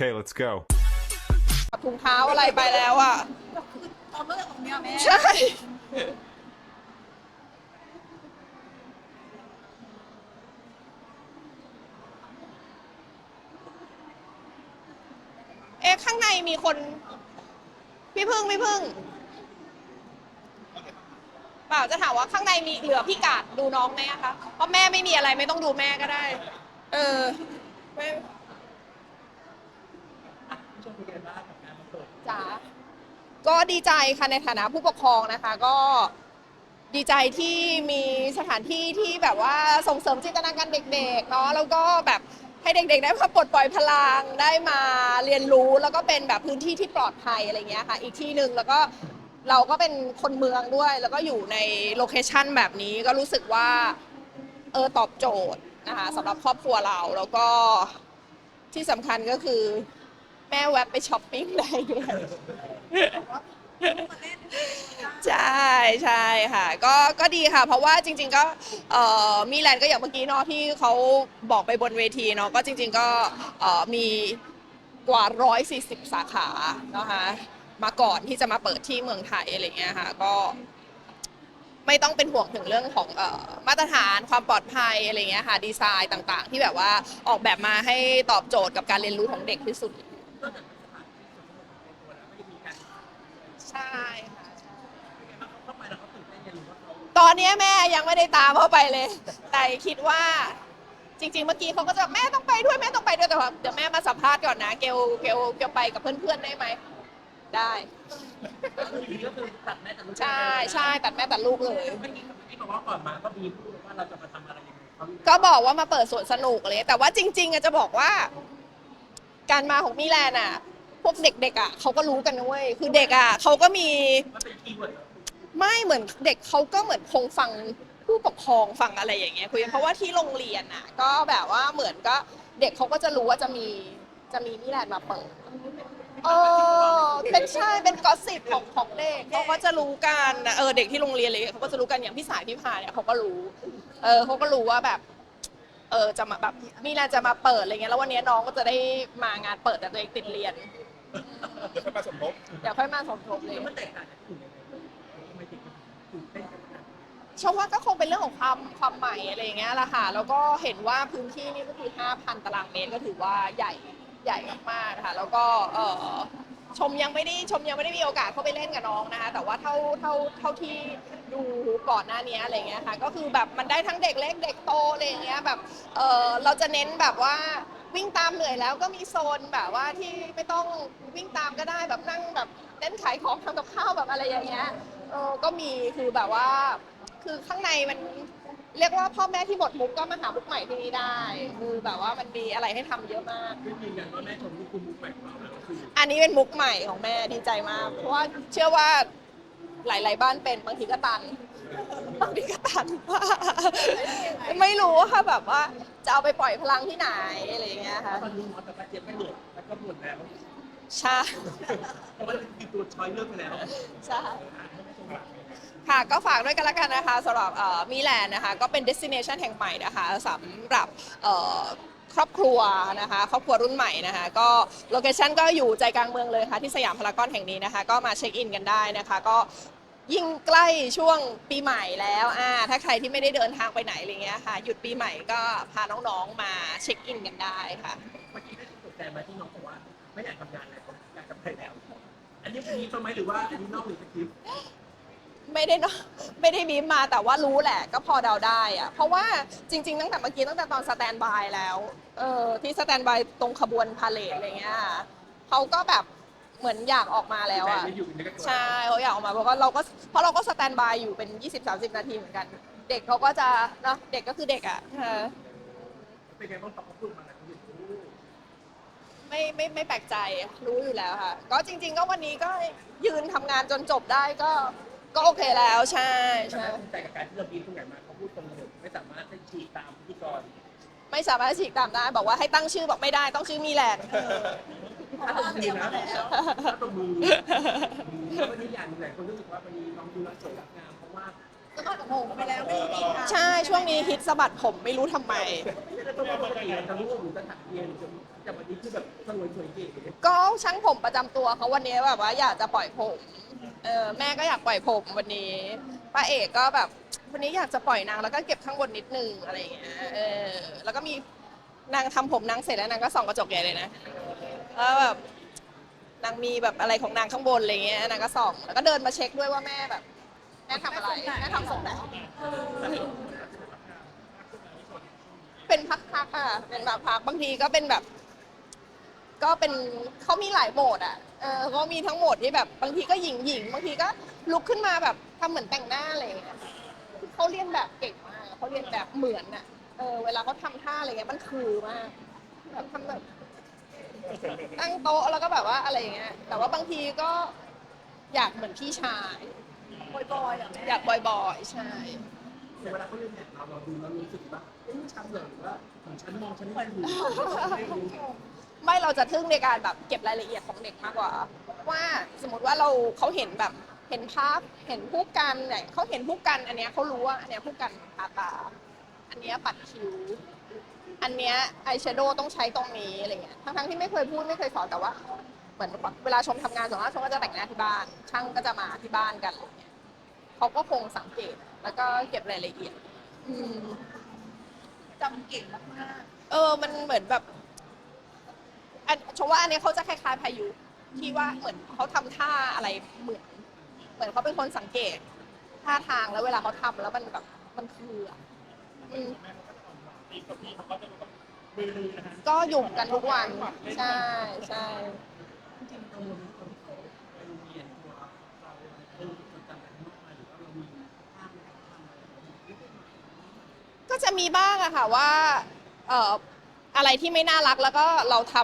Okay, let's go. ถุงเท้าอะไรไปแล้วอะ ตอนเมื่อของเนี้ยแม่ใช่ เอ๊ะข้างในมีคน พี่พึ่งพี่พึ่งเปล่าจะถามว่าข้างในมีเหลือพี่กาดดูน้องไหมอะคะเพราะแม่ไม่มีอะไรไม่ต้องดูแม่ก็ได้ เออไม่ จ๋าก็ดีใจค่ะในฐานะผู้ปกครองนะคะ ก็ดีใจที่มีสถานที่ที่แบบว่าส่งเสริมจินตนาการเด็กๆเนาะแล้วก็แบบให้เด็กๆได้มาปลดปล่อยพลังได้มาเรียนรู้แล้วก็เป็นแบบพื้นที่ที่ปลอดภัยอะไรเงี้ยค่ะ อีกที่หนึ่งแล้วก็เราก็เป็นคนเมืองด้วย แล้วก็อยู่ในโลเคชันแบบนี้ก็รู้สึกว่าเออตอบโจทย์นะคะสำหรับครอบครัวเราแล้วก็ที่สำคัญก็คือ แม่แวะไปช้อปปิ้งได้ด้วยใช่ใช่ค่ะ ก็ก็ดีค่ะ เพราะว่าจริง ๆ ก็เอ่อมีแลนด์ก็อย่างเมื่อกี้เนาะที่เขาบอกไปบนเวทีเนาะก็จริง ๆ ก็เอ่อมีกว่า 140 สาขานะคะมาก่อนที่จะมาเปิดที่เมืองไทยอะไรเงี้ยค่ะก็ไม่ต้องเป็นห่วงถึงเรื่องของมาตรฐานความปลอดภัยอะไรเงี้ยค่ะดีไซน์ต่างๆ ที่แบบว่าออกแบบมาให้ตอบโจทย์กับการเรียนรู้ของเด็กที่สุด ใช่ค่ะตอนนี้แม่ยังไม่ได้ตามเข้าไปเลย แต่คิดว่าจริง ๆ เมื่อกี้เขาก็จะแม่ต้องไปด้วยแม่ต้องไปด้วยแต่ว่าเดี๋ยวแม่มาสัมภาษณ์ก่อนนะ เกลเกลเกลไปกับเพื่อนๆได้ไหมได้ ก็คือตัดแม่ตัดลูกใช่ใช่ตัดแม่ตัดลูกเลย เมื่อกี้ที่บอกว่าก่อนมาก็มีพูดว่าเราจะมาทำอะไรยังไงเขาก็บอกว่ามาเปิดสวนสนุกเลย แต่ว่าจริง ๆอะจะบอกว่า การมาของมิแลนด์อะพวกเด็กๆอะเขาก็รู้กันนะเว้ยคือเด็กอะเขาก็มี มันเป็นคีย์เวิร์ดไม่เหมือนเด็กเขาก็เหมือนคงฟังผู้ปกครองฟังอะไรอย่างเงี้ยคุยเพราะว่าที่โรงเรียนอะ ก็แบบว่าเหมือนก็เด็กเขาก็จะรู้ว่าจะมีจะมีมิแลนด์มาเปิดเออเป็นใช่เป็นกอสซิปของของเด็กเขาก็จะรู้กันนะเออเด็กที่โรงเรียนเลยเขาก็จะรู้กันอย่างพี่สายพี่พาเนี่ยเขาก็รู้ เออเขาก็รู้ว่าแบบ เออจะมาแบบมิแลนด์จะมาเปิดอะไรเงี้ยแล้ววันนี้น้องก็จะได้มางานเปิดแต่ตัวเองติดเรียนเดี๋ยวค่อยมาสมทบเดี๋ยวค่อยมาสมทบเลยมันแตกต่างจากที่อื่นยังไงทำไมถึงตื่นเต้นขนาดนั้นชมว่าก็คงเป็นเรื่องของความความใหม่อะไรอย่างเงี้ยแหละค่ะ แล้วก็เห็นว่าพื้นที่นี่ก็คือ 5,000 ตารางเมตรก็ถือว่าใหญ่ใหญ่มากๆค่ะแล้วก็เออชมยังไม่ได้ชมยังไม่ได้มีโอกาสเข้าไปเล่นกับน้องนะคะ แต่ว่าเท่าเท่าเท่าที่ ดูก่อนหน้านี้อะไรเงี้ยค่ะ ก็คือแบบมันได้ทั้งเด็กเล็กเด็กโตอะไรอย่างเงี้ยแบบเออเราจะเน้นแบบว่าวิ่งตามเหนื่อยแล้วก็มีโซนแบบว่าที่ไม่ต้องวิ่งตามก็ได้แบบนั่งแบบเล่นขายของทำกับข้าวแบบอะไรอย่างเงี้ยเออก็มีคือแบบว่า คือข้างในมันเรียกว่าพ่อแม่ที่หมดมุกก็มาหามุกใหม่ที่นี่ได้ คือแบบว่ามันมีอะไรให้ทำเยอะมากซึ่งยืนยันว่าแม่ชมนี่คือมุกใหม่ของเราแล้วก็คืออันนี้เป็นมุกใหม่ของแม่ดีใจมาก เพราะว่าเชื่อว่า หลาย ๆ บ้านเป็นบางทีก็ตันบางทีก็ตันไม่รู้ค่ะแบบว่าจะเอาไปปล่อยพลังที่ไหนอะไรอย่างเงี้ยค่ะตอนนี้มอสกับป้าเจี๊ยบไม่เหนื่อยแล้วก็บ่นแล้วใช่เพราะว่าคือตัวช้อยเลือกไปแล้วใช่ค่ะก็ฝากด้วยกันละกันนะคะสำหรับมิแลนด์นะคะก็เป็น destination แห่งใหม่นะคะสำหรับเอ่อ ครอบครัวนะคะครอบครัวรุ่นใหม่นะคะก็โลเคชันก็อยู่ใจกลางเมืองเลยค่ะที่สยามพารากอนแห่งนี้นะคะ ก็มาเช็คอินกันได้นะคะ ก็ยิ่งใกล้ช่วงปีใหม่แล้วอ่าถ้าใครที่ไม่ได้เดินทางไปไหนอะไรเงี้ยค่ะ หยุดปีใหม่ก็พาน้องๆมาเช็คอินกันได้ค่ะเมื่อกี้ได้ตกใจมาที่น้องบอกว่าไม่อยากทำงานแล้วอยากจะไปแล้ว อันนี้มีตัวไหมหรือว่าอันนี้นอกหรือสคริปต์ ไม่ได้เนอะไม่ได้บีบมาแต่ว่ารู้แหละก็พอเดาได้อะเพราะว่าจริง ๆ ตั้งแต่เมื่อกี้ตั้งแต่ตอนสแตนบายแล้วเออที่สแตนบายตรงขบวนพาเลทอะไรเงี้ยเขาก็แบบเหมือนอยากออกมาแล้วอะไม่อยู่ในกระจกใช่เขาอยากออกมาเพราะว่าเราก็เพราะเราก็สแตนบายอยู่เป็น 20-30 นาทีเหมือนกัน เด็กเขาก็จะเนาะเด็กก็คือเด็กอะเออเป็นไงบ้างตอบเขาพูดมาแล้วอยู่ไม่ไม่ไม่แปลกใจรู้อยู่แล้วค่ะ ก็จริง ๆ ก็วันนี้ก็ยืนทำงานจนจบได้ก็ ก็โอเคแล้วใช่ใช่แต่กับการที่เราบีบตรงไหนมาเขาพูดตรงเลยไม่สามารถได้ฉีกตามพิธีกรไม่สามารถฉีกตามได้ บอกว่าให้ตั้งชื่อบอกไม่ได้ต้องชื่อมีแลนด์ ถ้าตรงมือนะถ้าตรงมือแล้ววันนี้อย่างหนึ่งหลายคนรู้สึกว่าวันนี้น้องดูแลสวยงามเพราะว่า สะบัดผมไปแล้วไม่มีค่ะใช่ช่วงนี้ฮิตสะบัดผมไม่รู้ทำไมไม่ตัวปกติจะรู้หรือจะถักเรียนแต่วันนี้คือแบบสวยสวยเก๋ก็ช่างผมประจำตัวเขาวันนี้แบบว่าอยากจะปล่อยผมเออแม่ก็อยากปล่อยผมวันนี้ป้าเอกก็แบบวันนี้อยากจะปล่อยนางแล้วก็เก็บข้างบนนิดนึงอะไรอย่างเงี้ยเออแล้วก็มีนางทำผมนางเสร็จแล้วนางก็ส่องกระจกใหญ่เลยนะแล้วแบบนางมีแบบอะไรของนางข้างบนอะไรเงี้ยนางก็ส่องแล้วก็เดินมาเช็คด้วยว่าแม่แบบ แม่ทำอะไรแม่ทำทรงไหนเป็นพักๆอะเป็นแบบพักบางทีก็เป็นแบบ ก็เป็นเขามีหลายโหมดอะเออเขามีทั้งโหมดที่แบบ บางทีก็หญิงหญิงบางทีก็ลุกขึ้นมาแบบทำเหมือนแต่งหน้าอะไรอย่างเงี้ยคือเขาเรียนแบบเก่งมากเขาเรียนแบบเหมือนอะเออเวลาเขาทำท่าอะไรเงี้ยมันคือมากแบบทำแบบตั้งโต๊ะแล้วก็แบบว่าอะไรอย่างเงี้ยแต่ว่าบางทีก็อยากเหมือนพี่ชาย บอยๆอะแม่อยากบ่อยๆ ใช่แต่เวลาเขาเรียนแบบเราเราดูแล้วรู้สึกว่าเอ๊ะฉันเหรอหรือว่าของฉันมองฉันไม่ถูกไม่รู้ไม่เราจะทึ่งในการแบบเก็บรายละเอียดของเด็กมากกว่า ว่าสมมติว่าเราเขาเห็นแบบเห็นภาพเห็นผู้กันเนี่ยเขาเห็นผู้กัน อันเนี้ยเขารู้ว่าอันเนี้ยผู้กันทาตาอันเนี้ยปัดคิ้วอันเนี้ยอายแชโดว์ต้องใช้ตรงนี้อะไรเงี้ยทั้งๆที่ไม่เคยพูดไม่เคยสอนแต่ว่าเหมือนเวลาชมทำงานส่วนมากชมก็จะแต่งหน้าที่บ้าน ช่างก็จะมาที่บ้านกันอะไร เงี้ยเขาก็คงสังเกต แล้วก็เก็บรายละเอียด อืม จำเก่งมากเออ มันเหมือนแบบอันชมว่าอันเนี้ยเขาจะคล้ายๆพายุที่ว่าเหมือนเขาทำท่าอะไรเหมือน เหมือนเขาเป็นคนสังเกตท่าทางแล้วเวลาเขาทำแล้วมันแบบมันคืออะอืมก็หยุ่มกันทุกวัน ใช่ใช่จริงๆกังวลในค จะมีบ้างอะค่ะว่าเอ่ออะไรที่ไม่น่ารักแล้วก็เราท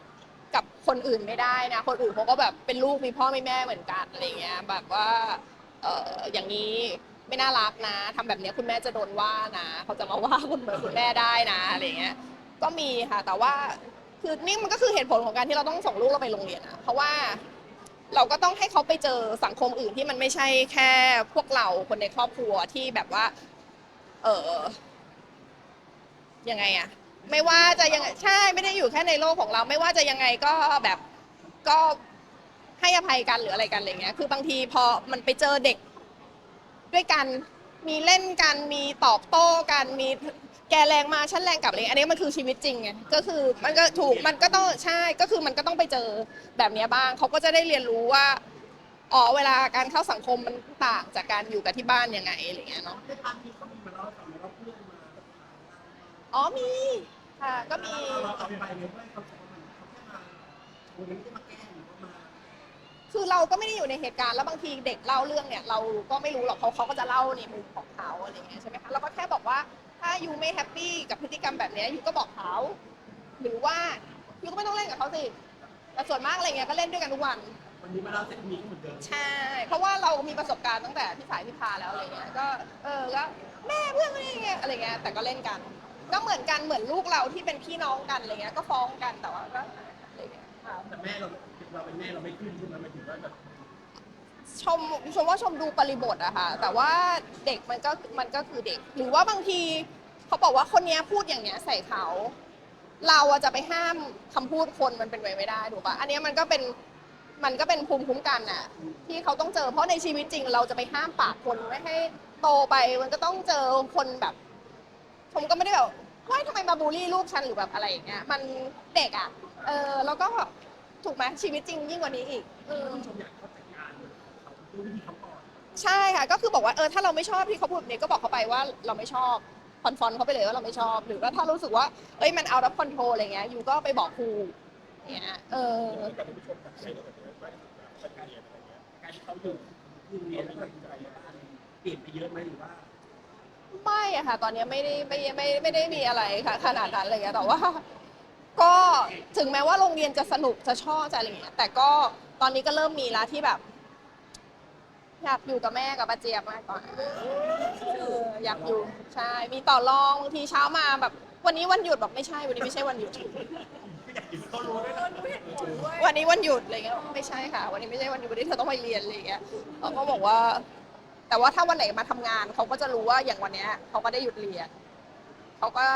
ำกับคนอื่นไม่ได้นะ คนอื่นเขาก็แบบเป็นลูกมีพ่อมีแม่เหมือนกันอะไรเงี้ยแบบว่าเอ่ออย่างนี้ไม่น่ารักนะทำแบบเนี้ยคุณแม่จะโดนว่านะเขาจะมาว่าคุณเหมือนคุณแม่ได้นะอะไรเงี้ยก็มีค่ะ แต่ว่าคือนี่มันก็คือเหตุผลของการที่เราต้องส่งลูกเราไปโรงเรียนอะเพราะว่า เราก็ต้องให้เขาไปเจอสังคมอื่นที่มันไม่ใช่แค่พวกเราคนในครอบครัวที่แบบว่า เออ ยังไงอะไม่ว่าจะยังไงใช่ไม่ได้อยู่แค่ในโลกของเรา ไม่ว่าจะยังไงก็แบบก็ให้อภัยกันหรืออะไรกันอะไรเงี้ย คือบางทีพอมันไปเจอเด็กด้วยกันมีเล่นกันมีตอบโต้กันมีแกแรงมาฉันแรงกลับอะไรเงี้ยอันนี้มันคือชีวิตจริงไงก็คือมันก็ถูกมันก็ต้องใช่ก็คือมันก็ต้องไปเจอแบบเนี้ยบ้างเขาก็จะได้เรียนรู้ว่าอ๋อเวลาการเข้าสังคมมันต่างจากการอยู่กับที่บ้านยังไงอะไรเงี้ยเนาะในภาพที่เขามีมาเล่าให้ฟังไหม อ๋อมีค่ะก็มี เราเอาไปเนี่ยเพื่อนเขาจะมาเขาแค่มาวันนี้ไม่ได้มาแกล้งหรือว่ามาคือเราก็ไม่ได้อยู่ในเหตุการณ์แล้วบางทีเด็กเล่าเรื่องเนี่ย เราก็ไม่รู้หรอกเขาเขาก็จะเล่าในมุมของเขาอะไรอย่างเงี้ยใช่ไหมคะเราก็แค่บอกว่าถ้ายูไม่แฮปปี้กับพฤติกรรมแบบเนี้ยยูก็บอกเขาหรือว่ายูก็ไม่ต้องเล่นกับเขาสิแต่ส่วนมากอะไรเงี้ยก็เล่นด้วยกันทุกวัน วันนี้มาเล่าเสร็จมีก็เหมือนเดิมใช่ เพราะว่าเรามีประสบการณ์ตั้งแต่พี่สายพี่พาแล้วอะไรเงี้ย ก็เออก็แม่เพื่อนอะไรเงี้ยอะไรเงี้ย แต่ก็เล่นกัน ก็เหมือนกันเหมือนลูกเราที่เป็นพี่น้องกันอะไรเงี้ยก็ฟ้องกันแต่ว่าก็อะไรเงี้ยค่ะแต่แม่เราเราเป็นแม่เราไม่ขึ้นใช่ไหมหมายถึงว่าแบบชมชมว่าชมดูบริบทอะค่ะแต่ว่าเด็กมันก็มันก็คือเด็ก หรือว่าบางทีเขาบอกว่าคนเนี้ยพูดอย่างเนี้ยใส่เขา เราอะจะไปห้ามคำพูดคนมันเป็นไปไม่ได้ถูกปะอันเนี้ยมันก็เป็นมันก็เป็นภูมิคุ้มกันอะที่เขาต้องเจอเพราะในชีวิตจริง เราจะไปห้ามปากคนไม่ให้โตไปมันก็ต้องเจอคนแบบ ชมก็ไม่ได้แบบว่าทำไมมาบูลลี่ลูกฉันหรือแบบอะไรอย่างเงี้ยมันเด็กอะเออแล้วก็ถูกไหมชีวิตจริงยิ่งกว่านี้อีกเออชมอยากเขาจัดการเขาดูวิธีเขาก่อนใช่ค่ะก็คือบอกว่าเออถ้าเราไม่ชอบที่เขาพูดแบบนี้ก็บอกเขาไปว่าเราไม่ชอบคอนฟอนเขาไปเลยว่าเราไม่ชอบ หรือว่าถ้ารู้สึกว่าเอ้ยมันเอารับคอนโทรอะไรเงี้ยยูก็ไปบอกครูอย่างเงี้ยเออกับผู้ชมกับใครแบบนี้ว่ารเรียนอะไรเงี้ยการที่เขาอยู่อยู่เรียนแล้วก็อยู่ใจบ้านเปลี่ยนไปเยอะไหมหรือว่า ไม่อะค่ะ ตอนนี้ไม่ได้ไม่ไม่ไม่ได้มีอะไรค่ะขนาดนั้นเลยอะแต่ว่า ก็ถึงแม้ว่าโรงเรียนจะสนุกจะชอบจะอะไรเงี้ยแต่ก็ตอนนี้ก็เริ่มมีแล้วที่แบบ อยากอยู่กับแม่กับป้าเจี๊ยบมากกว่าเอออยากอยู่ใช่มีต่อรองบางทีเช้ามาแบบ วันนี้วันหยุดบอกไม่ใช่วันนี้ไม่ใช่วันหยุด เขารู้ด้วยๆเออดูเหตุผลด้วยวันนี้วันหยุดอะไรเงี้ยไม่ใช่ค่ะ วันนี้ไม่ใช่วันหยุดวันนี้เธอต้องไปเรียนอะไรเงี้ยเขาก็บอกว่า แต่ว่าถ้าวันไหนมาทำงานเขาก็จะรู้ว่าอย่างวันเนี้ยเขาก็ได้หยุดเรียนเขาก็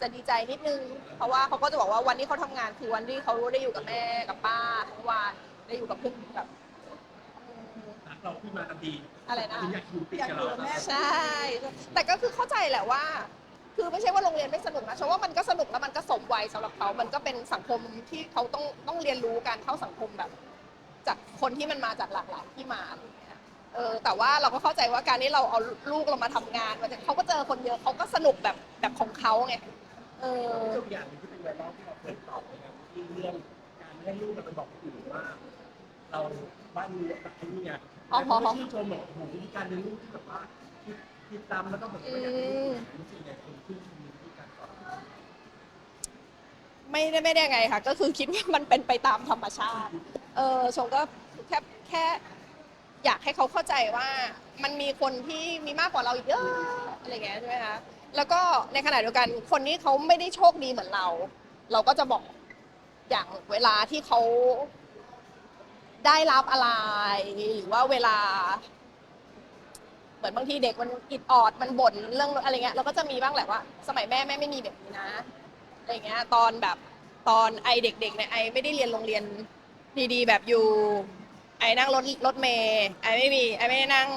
จะดีใจนิดนึง เพราะว่าเขาก็จะบอกว่าวันที่เขาทำงานคือวันที่เขาได้อยู่กับแม่กับป้าทั้งวันได้อยู่กับเพื่อนแบบอืมรักเราขึ้นมาทันทีอะไรนะอยากอยู่ติดกับเราใช่ แต่ก็คือเข้าใจแหละว่า คือไม่ใช่ว่าโรงเรียนไม่สนุกนะฉันว่ามันก็สนุกแล้วมันก็สมวัยสำหรับเขา มันก็เป็นสังคมที่เขาต้องต้องเรียนรู้การเข้าสังคมแบบ จากคนที่มันมาจากหลากหลายที่มาอะไรอย่างเงี้ย เออแต่ว่าเราก็เข้าใจว่าการที่เราเอาลูกเรามาทำงานมันจะเขาก็เจอคนเยอะเขาก็สนุกแบบแบบของเขาไงเออตัวอย่างหนึงที่เป็นไวรัลที่เราเคยตอบนะครับที่เรื่องการให้ลูกเราไปบอกคนอื่นว่า เราบ้านนี้แบบนี้ไงอ๋อแล้วก็ชื่นชมแบบโอ้โหวิธีการเลี้ยงลูกที่แบบว่าคิดคิดตามแล้วก็แบบไม่อยากให้ลูกเสียรู้สึกไงคนชื่นชมวิธีการสอนไม่ได้ไม่ได้ไงค่ะ ก็คือคิดว่ามันเป็นไปตามธรรมชาติ เออชมก็แค่แค่ อยากให้เขาเข้าใจว่ามันมีคนที่มีมากกว่าเราอีกเยอะอะไรเงี้ยใช่ไหมคะแล้วก็ในขณะเดียวกันคนนี้เขาไม่ได้โชคดีเหมือนเรา เราก็จะบอกอย่างเวลาที่เขาได้รับอะไร หรือว่าเวลา เหมือนบางทีเด็กมันอิดออดมันบ่นเรื่องอะไรเงี้ยเราก็จะมีบ้างแหละว่า สมัยแม่แม่ไม่มีแบบนี้นะอะไรเงี้ยตอนแบบตอนไอเด็กๆเนี่ยไอไม่ได้เรียนโรงเรียนดีๆ แบบอยู่ ไอ้นั่งรถรถเมย์ไอไม่มีไอไม่ได้นั่ง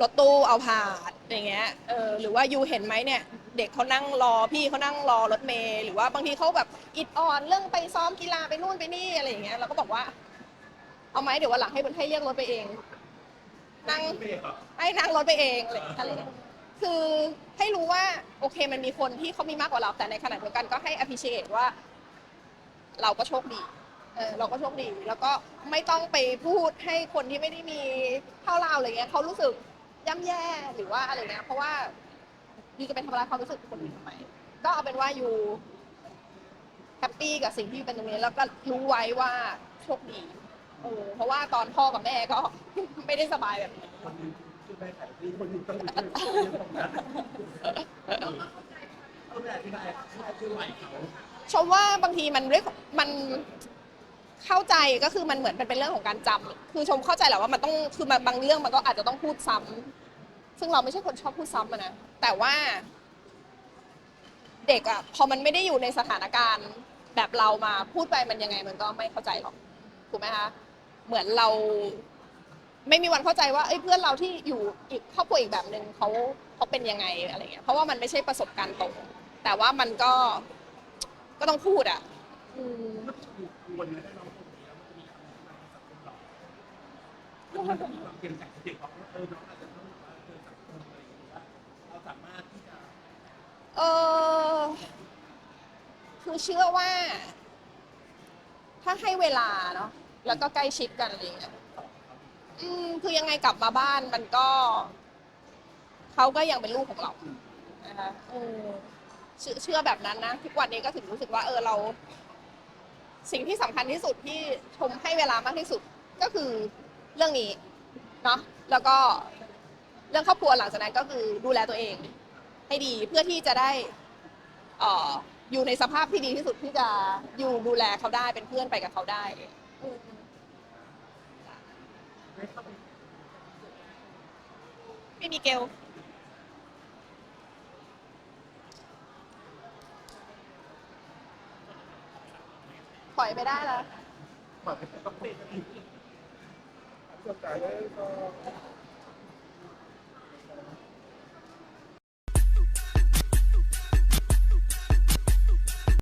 รถตู้เอาผ่านอย่างเงี้ยเออหรือว่ายูเห็นไหมเนี่ย เด็กเขานั่งรอพี่เขานั่งรอรถเมย์หรือว่าบางทีเขาแบบอิดอ่อนเรื่องไปซ้อมกีฬาไปนู่นไปนี่อะไรอย่างเงี้ยเราก็บอกว่า เอาไหมเดี๋ยววันหลังให้ให้เรียกรถไปเอง นั่งให้นั่งรถไปเองอะไรอะไรอย่างเงี้ยคือให้รู้ว่าโอเคมันมีคนที่เขามีมากกว่าเราแต่ในขณะเดียวกันก็ให้ appreciate ว่า เราก็โชคดี เออเราก็โชคดี แล้วก็ไม่ต้องไปพูดให้คนที่ไม่ได้มีเท่าเราอะไรเงี้ยเขารู้สึกย่ำแย่หรือว่าอะไรเงี้ยเพราะว่ายูจะไปทำร้ายความรู้สึกคนอื่นทำไมก็เอาเป็นว่ายูแฮปปี้กับสิ่งที่เป็นตรงนี้ แล้วก็รู้ไว้ว่าโชคดีเออเพราะว่าตอนพ่อกับแม่ก็ ไม่ได้สบายแบบนี้คนหนึงช่วยแม่ขายที่คนหนึงต้องไปช่วยเลี้ยงของนั้นเออไม่อธิบายอธิบายเขา ชมว่าบางทีมันด้วยกมัน เข้าใจก็คือมันเหมือนเป็นเป็นเรื่องของการจำคือชมเข้าใจแหละว่ามันต้องคือมันบางเรื่องมันก็อาจจะต้องพูดซ้ำซึ่งเราไม่ใช่คนชอบพูดซ้ำอะนะแต่ว่า เด็กอะพอมันไม่ได้อยู่ในสถานการณ์แบบเรามาพูดไปมันยังไง มันก็ไม่เข้าใจหรอกถูกไหมคะเหมือนเรา ไม่มีวันเข้าใจว่าเอ้ยเพื่อนเราที่อยู่อีกครอบครัวอีกแบบหนึ่งเขาเขาเป็นยังไงอะไรเงี้ยเพราะว่ามันไม่ใช่ประสบการณ์ตรงแต่ว่ามันก็ก็ต้องพูดอะอืมมันจะมีควรนะถ้า เปลี่ยนจากเด็กบอกว่าเออน้องอาจจะต้องแบบว่าเจอสังคมอะไรอย่างเงี้ยเราสามารถที่จะเออคือเชื่อว่า ถ้าให้เวลาเนาะแล้วก็ใกล้ชิดกันอะไรอย่างเงี้ยอืมคือยังไงกลับมาบ้านมันก็เขาก็ยังเป็นลูกของเรานะคะเออเชื่อเชื่อแบบนั้นนะทุกวันนี้ก็ถึงรู้สึกว่า เออเรา สิ่งที่สำคัญที่สุดที่ชมให้เวลามากที่สุดก็คือ เรื่องนี้เนาะแล้วก็เรื่องครอบครัวหลังจากนั้นก็คือดูแลตัวเอง ให้ดีเพื่อที่จะได้เอ่ออยู่ในสภาพที่ดีที่สุดที่จะอยู่ดูแลเขาได้เป็นเพื่อนไปกับเขาได้อืมไม่มีเกลปล่อยไปได้แล้ว เปิดให้ต้องเตะ 就改了一个。